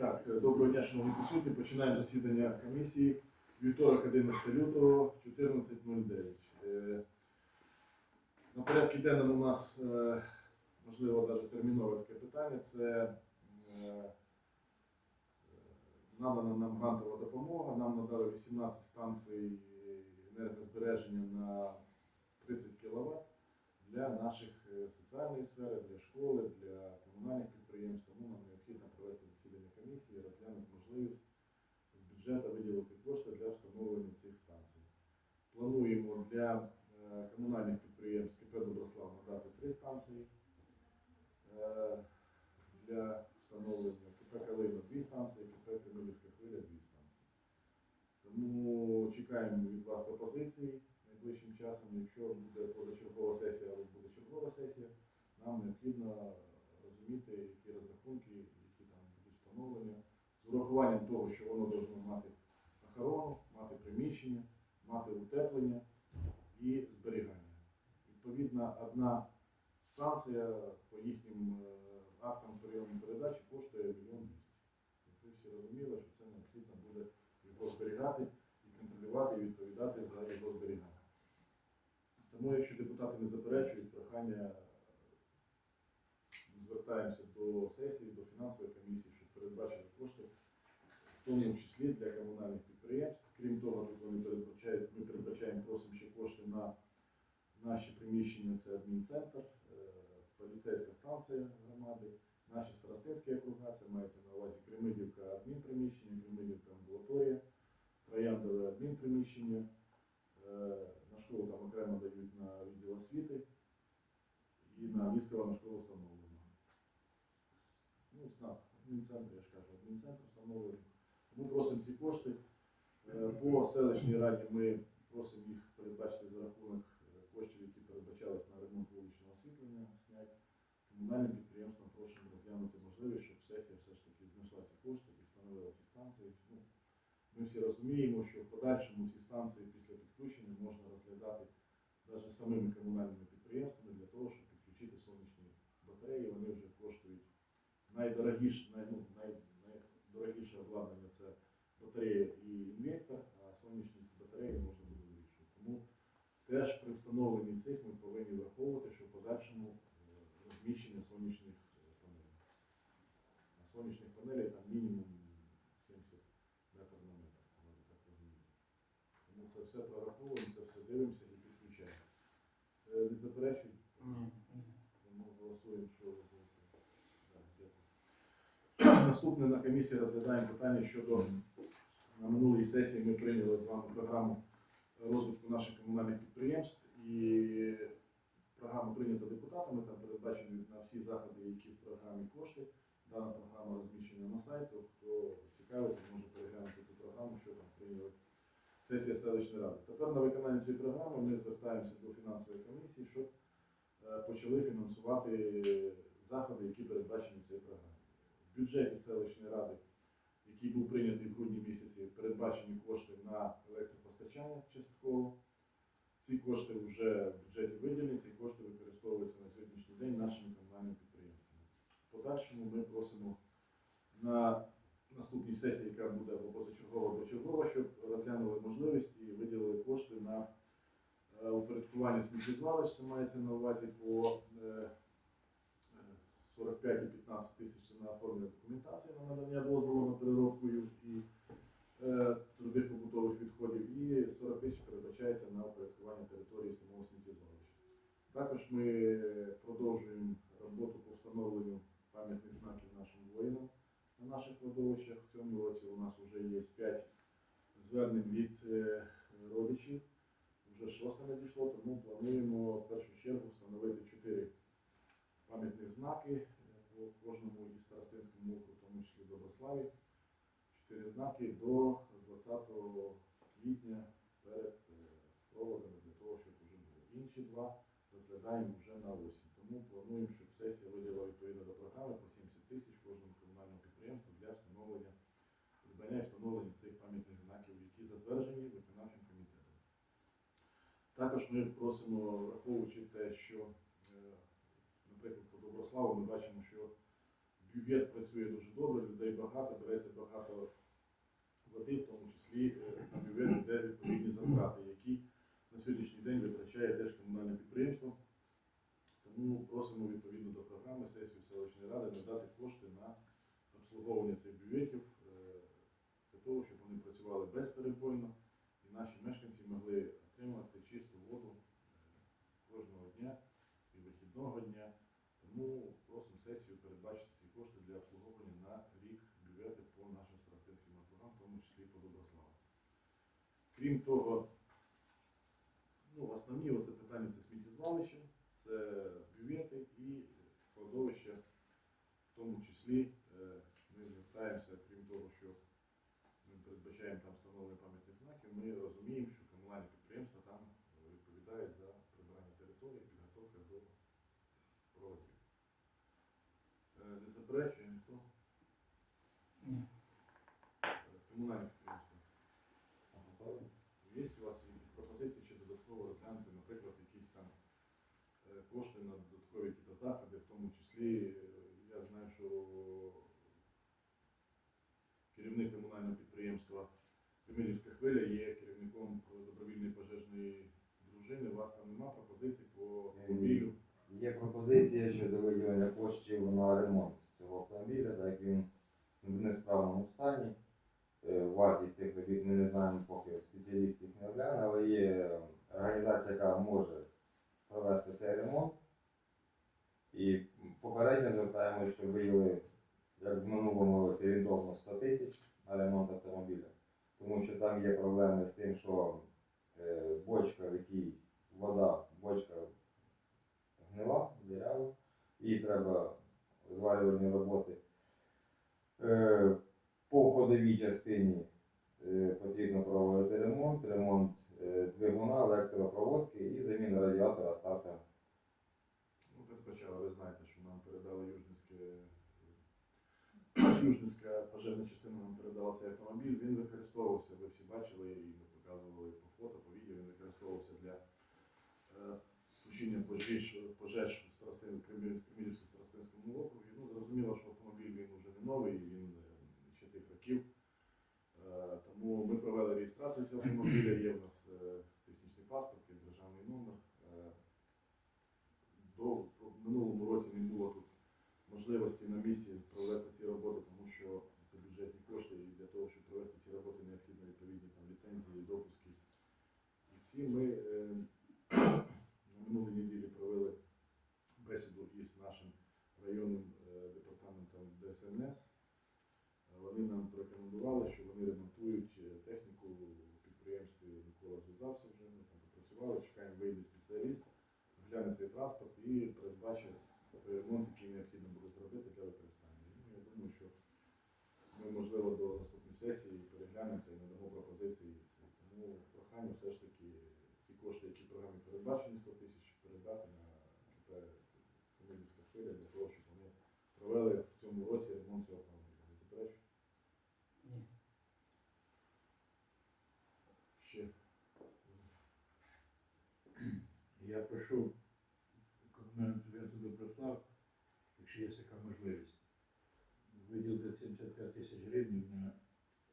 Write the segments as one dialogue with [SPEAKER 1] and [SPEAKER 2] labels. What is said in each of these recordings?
[SPEAKER 1] Так, е, доброго дня, шановні присутні. Починаємо засідання комісії. Вівторок, 11 лютого, 14.09. Е, На порядку денному у нас, е, можливо, навіть термінове таке питання. Це надана нам грантова допомога. Нам надали 18 станцій енергозбереження на 30 кВт для наших соціальної сфери, для школи, для комунальних підприємств. Тому нам необхідно провести засідання комісії, розглянути можливість з бюджету виділити кошти для встановлення цих станцій. Плануємо для е, комунальних підприємств КП Доброслав надати три станції. Е, Для встановлення КП Калина дві станції, КП Камилівська хвиля дві станції. Тому чекаємо від вас пропозиції найближчим часом. Якщо буде позачергова сесія або буде чергова сесія, нам необхідно розуміти, які розрахунки, встановлені, з урахуванням того, що воно повинно мати охорону, мати приміщення, мати утеплення і зберігання. Відповідно, одна станція по їхнім е, актам прийому передачі коштує мільйон. Щоб ви всі розуміли, що це необхідно буде його зберігати і контролювати, і відповідати за його зберігання. Тому, якщо депутати не заперечують, прохання звертаємося до сесії, до фінансової комісії, щоб передбачили кошти, в тому числі для комунальних підприємств. Крім того, тут вони передбачають, ми передбачаємо, просимо ще кошти на наші приміщення, це адмінцентр, е, поліцейська станція громади, наші старостинські округа, це мається на увазі Кремидівка адмінприміщення, Кремидівка амбулаторія, Трояндове адмінприміщення. Е, На школу там окремо дають на відділ освіти і на військово на школу встановлено. Ну, СНАП, адмінцентр, я ж кажу, адмінцентр встановлений. Ми просимо ці кошти. Е, По селищній раді ми просимо їх передбачити за рахунок е, коштів, які передбачались на ремонт вуличного освітлення, снять. Комунальним підприємствам просимо розглянути можливість, щоб сесія все ж таки знайшла ці кошти і встановила ці станції. Ну, ми всі розуміємо, що в подальшому ці станції після підключення можна розглядати навіть самими комунальними підприємствами для того, щоб підключити сонячні батареї. Вони вже найдорогіше, най, ну, най, найдорогіше обладнання це батарея і інвектор, а сонячні батареї можна буде вирішувати. Тому теж при встановленні цих ми повинні враховувати, що в подальшому е, розміщення сонячних е, панелей. А сонячних панелей там мінімум 70 метр на метр, це треба так розуміти. Тому це все прораховуємо, це все дивимося і підключаємо. Е, Не заперечують? Тому голосуємо, що ви будете. Так, дякую. Наступне на комісії розглядаємо питання щодо на минулій сесії ми прийняли з вами програму розвитку наших комунальних підприємств і програма прийнята депутатами, там передбачені на всі заходи, які в програмі кошти. Дана програма розміщена на сайті. Хто цікавиться, може переглянути ту програму, що там прийняли сесія селищної ради. Тепер на виконання цієї програми ми звертаємося до фінансової комісії, щоб е, почали фінансувати заходи, які передбачені в цій програмі. В бюджеті селищної ради, який був прийнятий в грудні місяці, передбачені кошти на електропостачання частково. Ці кошти вже в бюджеті виділені, ці кошти використовуються на сьогоднішній день нашими комунальними підприємствами. В подальшому ми просимо на наступній сесії, яка буде або позачергова, або чергова, щоб розглянули можливість і виділили кошти на е, упорядкування сміттєзвалищ, це мається на увазі по е, 45 і 15 тисяч на оформлення документації на надання дозволу на переробку і е, трудових побутових відходів, і 40 тисяч передбачається на упорядкування території самого сміттєзвалища. Також ми продовжуємо роботу по встановленню пам'ятних знаків нашим воїнам на наших кладовищах. В цьому році у нас вже є 5 звернень від е, родичів. Вже шосте надійшло, тому плануємо в першу чергу встановити 4 пам'ятних знаки е, по кожному із старостинському округу, в тому числі Доброславі. 4 знаки до 20 квітня перед е, проводами для того, щоб вже було. Інші два розглядаємо вже на осінь. Тому плануємо, щоб сесія виділила відповідно до програми по 70 тисяч кожному комунальному підприємству для встановлення придбання і встановлення цих пам'ятних знаків, які затверджені виконавчим комітетом. Також ми просимо, враховуючи те, що, наприклад, по Доброславу ми бачимо, що бювет працює дуже добре, людей багато, береться багато води, в тому числі е, на бювет йде відповідні затрати, які на сьогоднішній день витрачає держкомунальне підприємство. Тому просимо відповідно до програми сесію селищної ради надати кошти на обслуговування цих бюветів е, для того, щоб вони працювали безперебойно і наші мешканці могли отримати чисту воду е, кожного дня і вихідного дня. Тому просимо сесію передбачити ці кошти для обслуговування на рік бювети по нашим старостинським округам, в тому числі по Доброславу. Крім того, ну, основні оце питання це сміттєзвалище, це бювети і кладовища, в тому числі е, ми звертаємося, крім того, що ми передбачаємо там встановлення пам'ятних знаків, ми розуміємо, що комунальні підприємства там е, відповідають за прибирання території, підготовка до проводів. Е, Не заперечує ніхто?
[SPEAKER 2] Ні.
[SPEAKER 1] Е, Комунальні підприємства. Є у вас пропозиції чи додатково розглянути, наприклад, якісь там е, кошти на додаткові якісь заходи, в тому числі е, я знаю, що керівник комунального підприємства Тимирівська хвиля є керівником добровільної пожежної дружини. У вас там нема пропозицій по автомобілю?
[SPEAKER 3] Є пропозиція щодо виділення коштів на ремонт цього автомобіля, так він в несправному стані. Е, Вартість цих робіт ми не знаємо, поки спеціаліст їх не огляне, але є організація, яка може провести цей ремонт. І попередньо звертаємося, щоб виділили, як в минулому році, орієнтовно 100 тисяч на ремонт автомобіля. Тому що там є проблеми з тим, що е, бочка, в якій вода, бочка гнила, дірява, їй треба зварювальні роботи. Е, По ходовій частині е, потрібно проводити ремонт, ремонт е, двигуна, електропроводки і заміна радіатора стартера.
[SPEAKER 1] Ну, передбачали, ви знаєте, що нам передали Южницька пожежна частина нам передала цей автомобіль. Він використовувався, ви всі бачили і ми показували по фото, по відео. Він використовувався для тушіння пожеж, пожеж в Старостин, Кремлівському Старостинському округі. Ну, зрозуміло, що автомобіль він вже не новий, він е, ще тих років. Е, Тому ми провели реєстрацію цього автомобіля. Є в нас е, технічний паспорт, є державний номер. Е, до в минулому році не було тут можливості на місці провести ці роботи, тому що це бюджетні кошти, і для того, щоб провести ці роботи, необхідно відповідні там ліцензії, допуски. І ці ми е, на минулій неділі провели бесіду із нашим районним е, департаментом ДСНС. Вони нам порекомендували, що вони ремонтують е, техніку в підприємстві Микола зв'язався вже, ми там попрацювали, чекаємо, вийде спеціаліст, гляне цей транспорт і передбачить ремонт, який необхідно буде зробити для використання. Ну, я думаю, що ми, можливо, до наступної сесії переглянемо це і надамо пропозиції. Тому прохання все ж таки ті кошти, які в програмі передбачені, 100 тисяч, передати на КП Комунівська хвиля для того, щоб вони провели в цьому році ремонт цього автомобіля. Не заперечую?
[SPEAKER 2] Ні.
[SPEAKER 1] Ще.
[SPEAKER 2] Я прошу комунальну підприємство Доброслав, якщо є така можливість, виділити 75 тисяч гривень на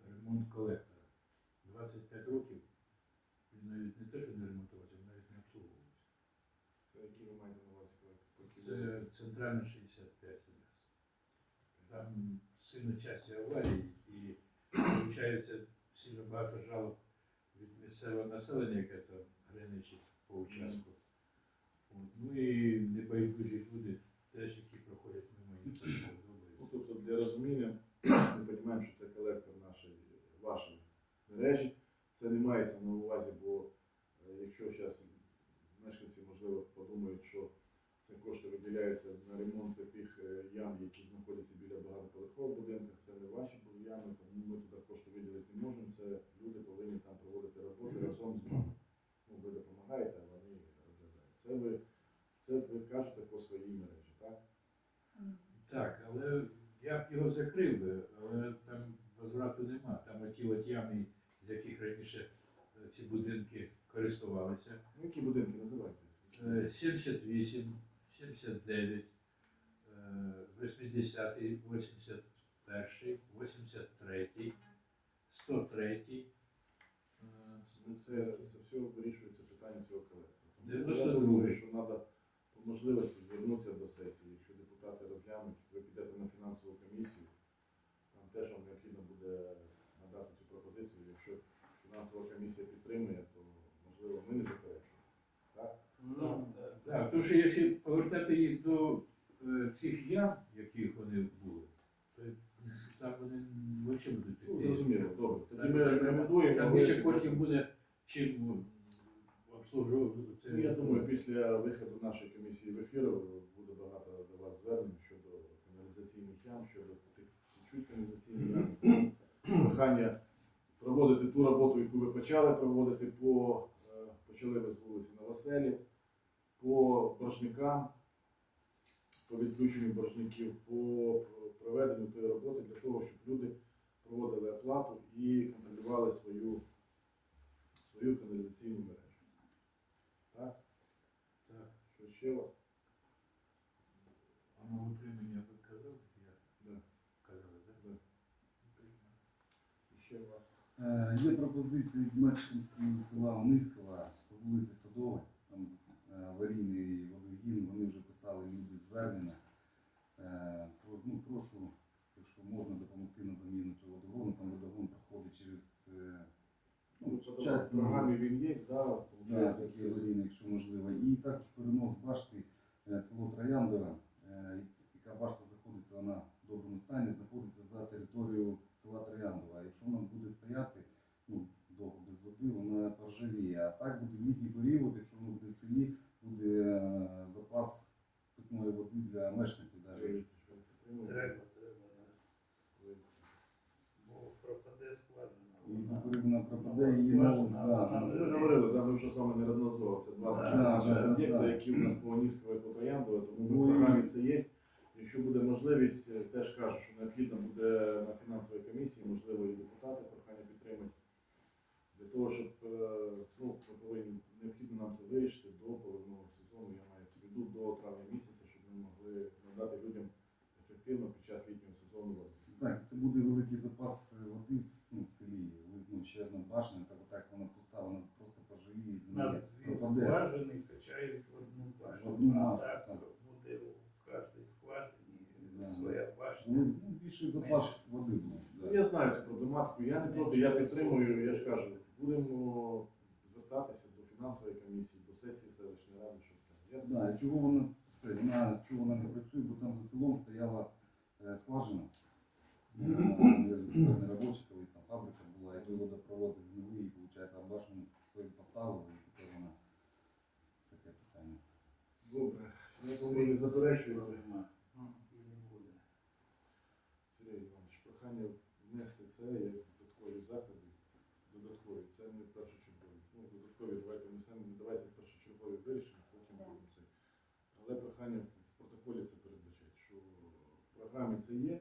[SPEAKER 2] ремонт колектора. 25 років він навіть не те, що не ремонтувався, він навіть не обслуговувався.
[SPEAKER 1] Це які ви маєте на увазі якій
[SPEAKER 2] Це центральна 65 у нас. Там сильно часті аварії і виходить сильно багато жалоб від місцевого населення, яке там граничить по участку. От. Ну і небайдужі люди теж, які проходять мимо не
[SPEAKER 1] Ну, тобто для розуміння, ми розуміємо, що це колектор нашої, вашої мережі. Це не мається на увазі, бо якщо зараз мешканці, можливо, подумають, що це кошти виділяються на ремонт тих е, ям, які знаходяться біля багатоповерхових будинків, це не ваші ями, тому ми туди кошти виділити не можемо. Це люди повинні там проводити роботи разом з вами. Ну, ви допомагаєте, а вони розглядають. Це ви, це ви кажете по своїй мережі, так?
[SPEAKER 2] Так, але я б його закрив би, але там возврату нема. Там оті от ями, з яких раніше е, ці будинки користувалися.
[SPEAKER 1] Які будинки називайте?
[SPEAKER 2] Е, 78, 79, е, 80 80, 81, 83, 103. е,
[SPEAKER 1] Ну, Це, це все вирішується питання цього
[SPEAKER 2] 92-й.
[SPEAKER 1] думаю, що треба можливості звернутися до сесії. Якщо депутати розглянуть, ви підете на фінансову комісію, там теж вам необхідно буде надати цю пропозицію. Якщо фінансова комісія підтримує, то можливо ми не заперечуємо. Так?
[SPEAKER 2] Ну, Так, тому що якщо повертати їх до е, цих ям, яких вони були, то там вони взагалі будуть
[SPEAKER 1] Ну, зрозуміло, добре. Тоді ми
[SPEAKER 2] так,
[SPEAKER 1] рекомендуємо.
[SPEAKER 2] Там більше коштів буде, чим ну. Це.
[SPEAKER 1] Ну, я думаю, після виходу нашої комісії в ефір буде багато до вас звернень щодо каналізаційних ям, щодо тих чуть каналізаційних ям. Прохання проводити ту роботу, яку ви почали проводити по е, почали ви з вулиці Новоселі, по боржникам, по відключенню боржників, по проведенню тої роботи для того, щоб люди проводили оплату і контролювали свою, свою каналізаційну мережу. Так?
[SPEAKER 2] Так.
[SPEAKER 1] Що ще у вас?
[SPEAKER 2] А на утримання ви казали? Я
[SPEAKER 1] Да.
[SPEAKER 2] казали, так?
[SPEAKER 1] Да. І ще у вас?
[SPEAKER 4] Е, Є пропозиції від мешканців села Онискова по вулиці Садова, там е, аварійний водогін, вони вже писали люди звернення. Е, про- Ну, прошу, якщо можна допомогти на заміну цього водогону, там водогон проходить через е,
[SPEAKER 1] Ну,
[SPEAKER 4] ну,
[SPEAKER 1] в програмі він є, да,
[SPEAKER 4] Такі аварійні, якщо можливо. І також перенос башти е, село Трояндове, е, яка башта знаходиться вона в доброму стані, знаходиться за територією села Трояндова. Якщо вона буде стояти ну, довго без води, вона поржавіє. А так буде літній період, якщо воно буде в селі, буде е, запас питної води для мешканців. навіть.
[SPEAKER 2] Треба, треба, да. бо пропаде складно.
[SPEAKER 4] І відповідно пропаде
[SPEAKER 2] Нова
[SPEAKER 4] її
[SPEAKER 2] скважина,
[SPEAKER 4] нову.
[SPEAKER 2] вона
[SPEAKER 4] да,
[SPEAKER 2] вже-
[SPEAKER 1] Ми говорили, да, ми вже з вами Це два
[SPEAKER 2] Да,
[SPEAKER 4] да,
[SPEAKER 1] наші
[SPEAKER 4] да,
[SPEAKER 1] об'єкти, які у нас по Онівського і по тому
[SPEAKER 4] Ну,
[SPEAKER 1] в програмі це є. Якщо буде можливість, е, теж кажу, що необхідно буде на фінансовій комісії, можливо, і депутати прохання підтримати. Для того, щоб е, ну, повинні необхідно нам це вирішити до поливного сезону, я маю в виду до травня місяця, щоб ми могли надати людям ефективно під час літнього сезону воду.
[SPEAKER 4] Так, це буде великий запас е, води в, ну, селі. Ну, ще одна башня, так отак вона пуста,
[SPEAKER 2] У нас дві скважини качають в одну башню,
[SPEAKER 4] В одну
[SPEAKER 2] а
[SPEAKER 4] башню,
[SPEAKER 2] так
[SPEAKER 4] так.
[SPEAKER 2] буде в кожній скважині своя башня.
[SPEAKER 4] Ну, ну, більший запас води був.
[SPEAKER 1] Ну,
[SPEAKER 4] Да.
[SPEAKER 1] Я знаю цю проблематику, я не проти, я підтримую, я ж кажу, будемо звертатися до фінансової комісії, до сесії селищної ради, щоб там. Я
[SPEAKER 4] Да, і чого вона це, вона чого вона не працює, бо там за селом стояла е, скважина. Е, Не робоча, колись там фабрика була, і той водопровод гнили, і виходить, а той поставили, і тепер вона таке питання.
[SPEAKER 1] Добре, я думаю, не заперечуєте.
[SPEAKER 2] Нема. І не буде.
[SPEAKER 1] Сергій Іванович, прохання внести це як додаткові заходи, додаткові, це не першочергові. Ну, додаткові давайте внесемо, давайте першочергові вирішимо, потім будемо це. Але прохання в протоколі це передбачать, що в програмі це є,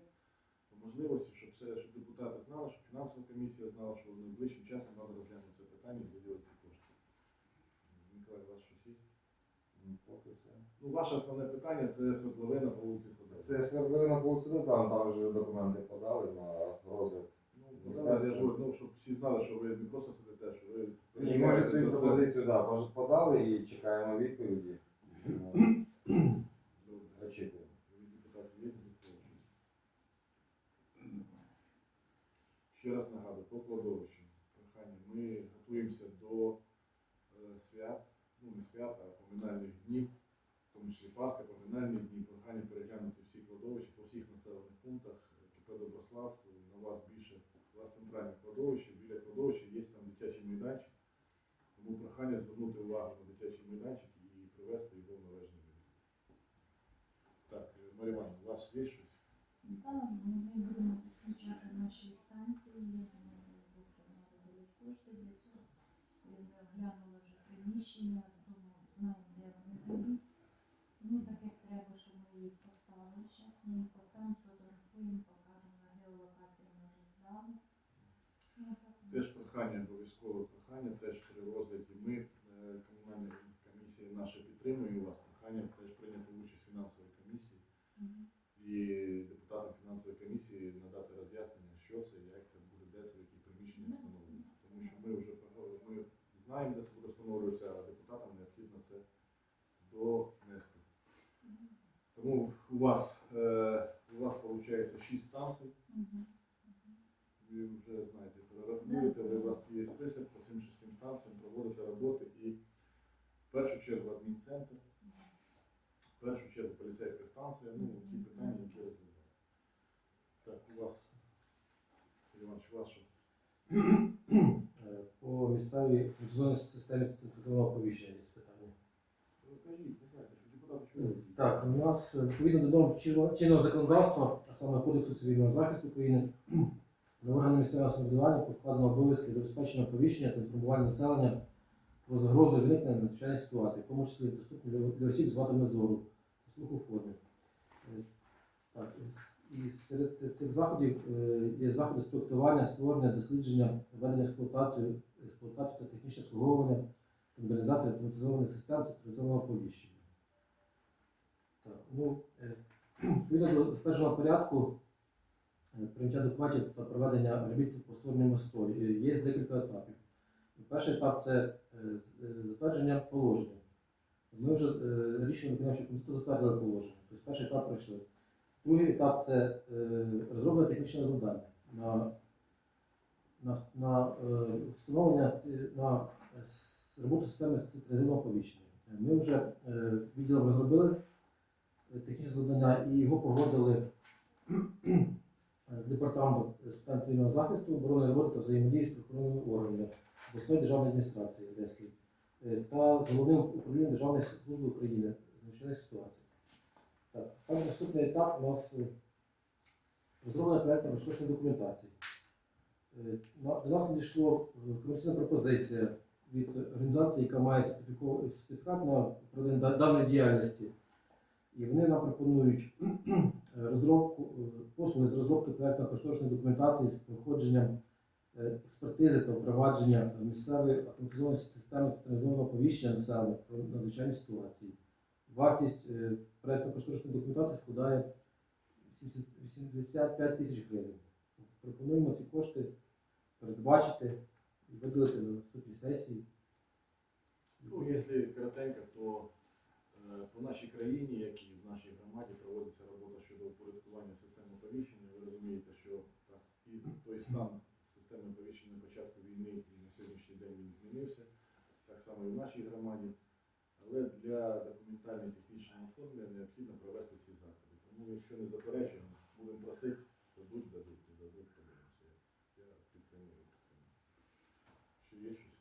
[SPEAKER 1] по можливості, щоб все, щоб депутати знали, щоб фінансова комісія знала, що найближчим часом треба розглянути це питання і виділити ці кошти. Миколай, у вас щось є?
[SPEAKER 3] Поки все.
[SPEAKER 1] Ну, ваше основне питання це свердловина по вулиці Садова.
[SPEAKER 3] Це свердловина Полуцина, там, там вже документи подали на розгляд.
[SPEAKER 1] Ну, я ж говорю, ну, щоб всі знали, що ви не просто сидите, що ви
[SPEAKER 3] Ні, ми вже свою пропозицію да, подали і чекаємо відповіді. Очікуємо.
[SPEAKER 1] Від депутатів є додатково щось? Ще раз нагадую, по. Прохання. Ми готуємося до е, свят, ну не свят, а поминальних днів, в тому числі Пасха, поминальні дні. Прохання переглянути всі кладовища по всіх населених пунктах. КП Доброслав, на вас більше, у вас центральне кладовище, біля кладовища є там дитячий майданчик. Тому прохання звернути увагу на дитячий майданчик і привести його в належний вигляд. Так, е, Марія Івановна, у вас є щось?
[SPEAKER 5] Так, ми будемо підключати наші станції, я думаю, що треба будуть кошти для цього. І Ми оглянули вже приміщення, думаю, знаємо, де вони будуть. Ну, так як треба, щоб ми їх поставили зараз, ми їх поставимо, сфотографуємо, покажемо на геолокацію, ми вже здали. Ну, так,
[SPEAKER 1] Теж прохання, обов'язкове прохання, теж при розгляді ми, е, комунальна комісія наша підтримує вас. Прохання теж прийняти участь в фінансовій комісії
[SPEAKER 5] Мгм.
[SPEAKER 1] і і депутатам фінансової комісії надати роз'яснення, що це, як це буде, де це, які приміщення встановлюються. Тому що ми вже проговорили, ми знаємо, де це буде встановлюватися, а депутатам необхідно це донести. Тому у вас, е, у вас виходить 6 станцій.
[SPEAKER 5] Мгм.
[SPEAKER 1] Ви вже знаєте, перерахуєте, ви, у вас є список по цим шістим станціям, проводите роботи і в першу чергу адмінцентр, в першу чергу поліцейська станція, ну ті питання, які розглядають. Так, у вас, Сергій Іванович, ваше.
[SPEAKER 6] Е, По місцевій зоні системі централізованого оповіщення є питання.
[SPEAKER 1] Чують.
[SPEAKER 6] Так, у нас е, відповідно до норм чинного законодавства, а саме Кодексу цивільного захисту України, на органи місцевого самоврядування покладено обов'язки забезпечення оповіщення та інформування населення про загрозу виникнення надзвичайних ситуацій, в тому числі доступні для, осіб з вадами зору, слуху форми. Е, Так, і серед цих заходів е, є заходи з проектування, створення, дослідження, введення в експлуатацію, експлуатацію та технічне обслуговування та автоматизованих систем централізованого оповіщення. Так, ну, е, відповідно до затвердженого порядку е, прийняття документів та проведення робіт по створенню мосту е, є декілька етапів. Перший етап це затвердження положення. Ми вже рішенням виконавчого комітету затвердили положення. Тобто перший етап пройшли. Другий етап це розроблення технічного завдання на, на, е, встановлення е, на роботу системи централізованого оповіщення. Е, Ми вже е, відділом розробили е, технічне завдання і його погодили е, з департаментом цивільного захисту, оборони роботи та взаємодії з правоохоронними органами обласної державної адміністрації Одеської е, та з головним управлінням Державної служби України з надзвичайних ситуацій. Так, наступний етап у нас е, розроблення проєктно розточної документації. Е, До нас надійшло е, комерційна пропозиція від організації, яка має сертифікат на проведення даної діяльності. І вони нам пропонують е, розробку послуги з розробки проєктно-кошторисної документації з проходженням експертизи та впровадження місцевої автоматизованої системи централізованого оповіщення населення про надзвичайні ситуації. Вартість е, проєктно-кошторисної документації складає 80 85 тисяч гривень. Пропонуємо ці кошти передбачити і виділити на наступній сесії.
[SPEAKER 1] Ну, якщо коротенько, то е, по нашій країні, як і в нашій громаді, проводиться робота щодо упорядкування системи оповіщення. Ви розумієте, що той стан системи оповіщення на початку війни і на сьогоднішній день він змінився. Так само і в нашій громаді. Але для документальної технічного оформлення необхідно провести ці заходи. Тому, якщо не заперечуємо, будемо просити, то дадуть, дадуть, дадуть, подивимося. Я підтримую. підтримую. Чи є щось?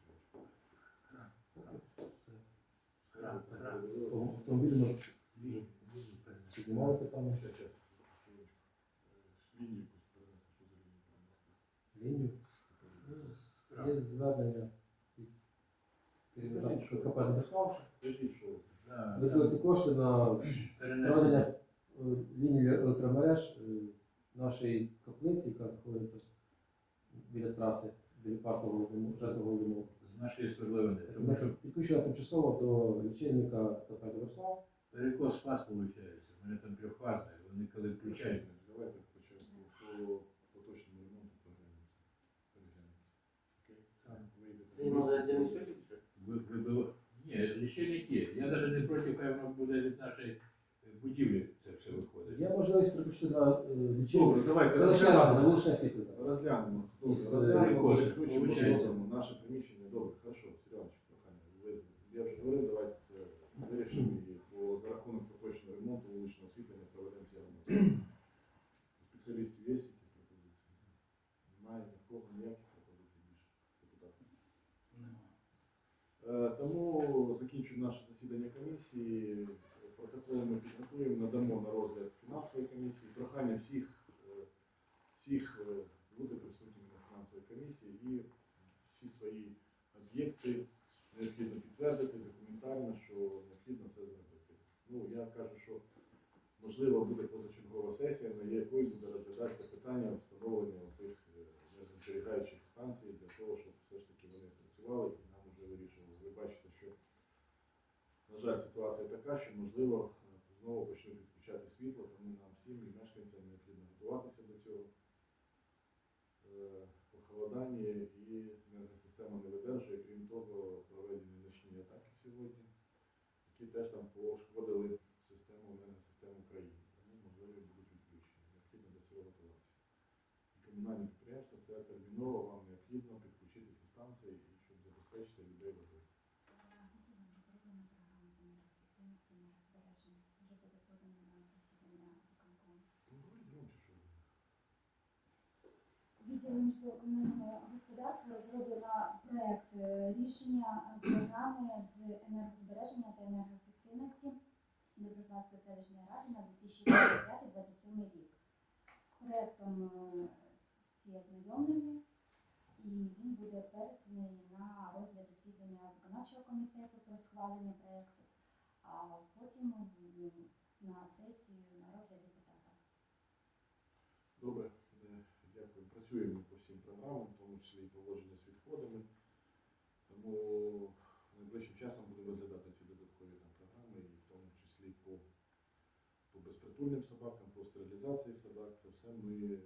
[SPEAKER 2] Так,
[SPEAKER 6] піднімали питання.
[SPEAKER 1] Щас, щас. Е, Лінію якусь перенести, що за лінію перенести?
[SPEAKER 6] лінію. Є звернення керівника КП Доброслав.
[SPEAKER 1] Скажіть, що ви?
[SPEAKER 2] Да,
[SPEAKER 6] Виділити кошти на проведення лінії електромереж е, нашої каплиці, яка знаходиться біля траси, Голодомору.
[SPEAKER 2] з нашої свердловини. Тому що
[SPEAKER 6] Підключена тимчасово до лічильника КП Доброслав.
[SPEAKER 2] перекос фаз виходить. У мене там трьохфазне. Вони коли включають.
[SPEAKER 1] Давайте почнемо по поточному ремонту. Переглянемося.
[SPEAKER 2] Ні, лічильник є. Я навіть не проти, хай воно буде від нашої будівлі це все виходить.
[SPEAKER 6] Є можливість переключити на е,
[SPEAKER 1] Добре,
[SPEAKER 6] лічильник.
[SPEAKER 1] давайте
[SPEAKER 6] Селищна рада, на
[SPEAKER 1] розглянемо.
[SPEAKER 6] вуличне світло.
[SPEAKER 1] Розглянемо. Добре,
[SPEAKER 6] Із,
[SPEAKER 1] розглянемо,
[SPEAKER 2] перекосу,
[SPEAKER 1] переключимо,
[SPEAKER 2] виходить.
[SPEAKER 1] зробимо наше приміщення. Добре, хорошо, Сергійович, прохання. Ви- Я вже говорив, давайте це вирішимо і по за рахунок поточного ремонту вуличного освітлення проведемо ці роботи. Спеціалістів є якісь пропозиції? Немає ні в кого ніяких пропозицій більше депутатів. Е, Тому закінчуємо наше засідання комісії. Ми підготуємо, надамо на розгляд фінансової комісії. Прохання всіх, е, всіх е, бути присутніми на фінансовій комісії і всі свої об'єкти необхідно підтвердити документально, що необхідно це зробити. Ну, я кажу, що можливо буде позачергова сесія, на якої буде розглядатися питання встановлення цих енергозберігаючих станцій для того, щоб все ж таки вони працювали і нам вже вирішували. Ви бачите, що, на жаль, ситуація така, що можливо знову почнуть відключати світло, тому нам всім і мешканцям необхідно готуватися до цього. Е, Похолодання і енергосистема не видержує, крім того, проведені ночні атаки сьогодні, які теж там пошкодили систему енергосистеми України. Тому можливі будуть відключення. Необхідно до цього готуватися. І комунальні підприємства це терміново вам необхідно підключити ці станції, щоб забезпечити людей водою.
[SPEAKER 7] Розроблена програма з енергоефективності і енергозбереження. Вже буде подано на засідання виконкому. Відділом житлово-комунального господарства розроблено проект е, рішення програми з енергозбереження та енергоефективності Доброславської селищної ради на 2025-2027 рік. З проектом е, всі ознайомлені, і він буде переданий на розгляд засідання виконавчого комітету про схвалення проекту, а потім на сесію на розгляд депутата.
[SPEAKER 1] Добре, е, дякую. Працюємо по всім програмам, в тому числі і поводження з відходами. Тому найближчим часом будемо розглядати ці додаткові там програми, і в тому числі по, по безпритульним собакам, по стерилізації собак. Це все ми е,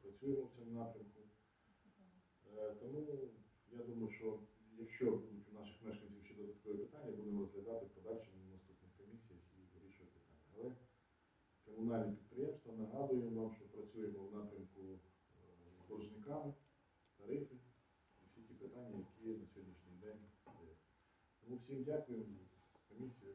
[SPEAKER 1] працюємо в цьому напрямку. Е, Тому я думаю, що якщо будуть у наших мешканців ще додаткові питання, будемо розглядати в подальшому на наступних комісіях і вирішувати питання. Але комунальні підприємства нагадуємо вам, що працюємо в напрямку е, з боржниками, тарифи, всі ті питання, які на сьогоднішній день є. Тому всім дякую за комісію.